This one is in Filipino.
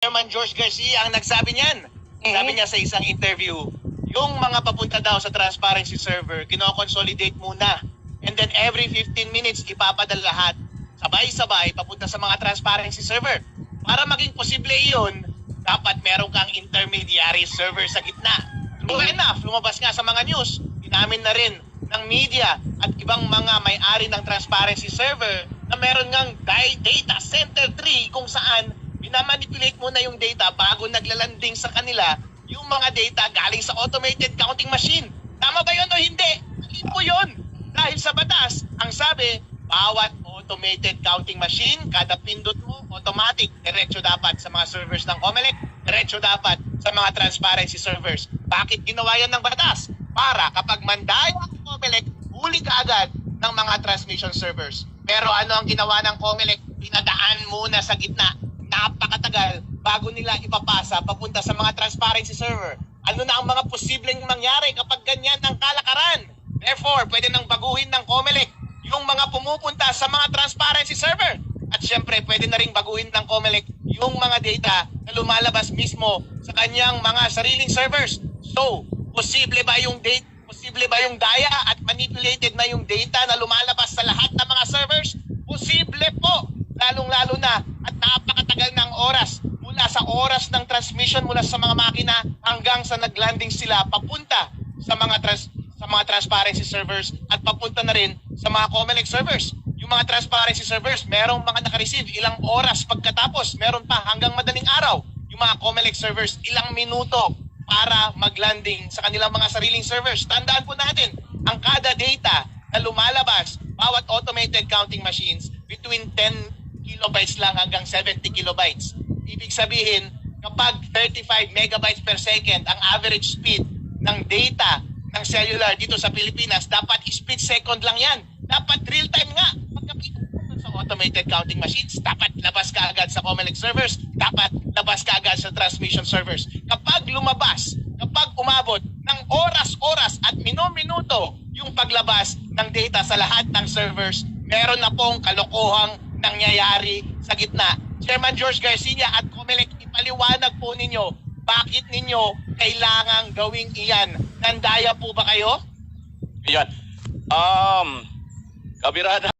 Chairman George Garcia ang nagsabi niyan. Sabi niya sa isang interview, yung mga papunta daw sa transparency server, kinoconsolidate muna. And then every 15 minutes, ipapadala lahat sabay-sabay papunta sa mga transparency server. Para maging posible iyon, dapat meron kang intermediary server sa gitna. True enough, lumabas nga sa mga news, inamin na rin ng media at ibang mga may-ari ng transparency server na meron ngang data center tree kung saan minamanipulate muna yung data bago naglalanding sa kanila yung mga data galing sa automated counting machine. Tama ba yun o hindi? Mali po yun. Dahil sa batas, ang sabi, bawat automated counting machine, kada pindot mo, automatic, diretso dapat sa mga servers ng Comelec, diretso dapat sa mga transparency servers. Bakit ginawa yan ng batas? Para kapag mandaya ang Comelec, huli ka agad ng mga transmission servers. Pero ano ang ginawa ng Comelec? Pinadaan muna sa gitna. Napakatagal bago nila ipapasa papunta sa mga transparency server. Ano na ang mga posibleng mangyari kapag ganyan ang kalakaran? Therefore, pwede nang baguhin ng Comelec yung mga pumupunta sa mga transparency server. At syempre, pwede na rin baguhin ng Comelec yung mga data na lumalabas mismo sa kanyang mga sariling servers. So, posible ba yung date, posible ba yung daya at manipulated na yung data na lumalabas sa lahat ng mga servers? Posible po, lalong-lalo na at napakatagal ng oras mula sa oras ng transmission mula sa mga makina hanggang sa naglanding sila papunta sa mga trans sa mga transparency servers at papunta na rin sa mga Comelec servers. Yung mga transparency servers, merong mga nakareceive ilang oras pagkatapos, meron pa hanggang madaling araw. Yung mga Comelec servers, ilang minuto para maglanding sa kanilang mga sariling servers. Tandaan po natin, ang kada data na lumalabas, bawat automated counting machines, between 10 kilobytes lang hanggang 70 kilobytes. Ibig sabihin, kapag 35 megabytes per second ang average speed ng data ng cellular dito sa Pilipinas, dapat split second lang yan. Dapat real time nga. Pagkapit sa automated counting machines, dapat labas ka agad sa Comelec servers, dapat labas ka agad sa transmission servers. Kapag lumabas, kapag umabot ng oras-oras at minuto yung paglabas ng data sa lahat ng servers, meron na pong kalokohang nangyayari sa gitna. Chairman George Garcia at Comelec, ipaliwanag po ninyo bakit ninyo kailangang gawing iyan? Nandaya po ba kayo? Yan. Um, kabirada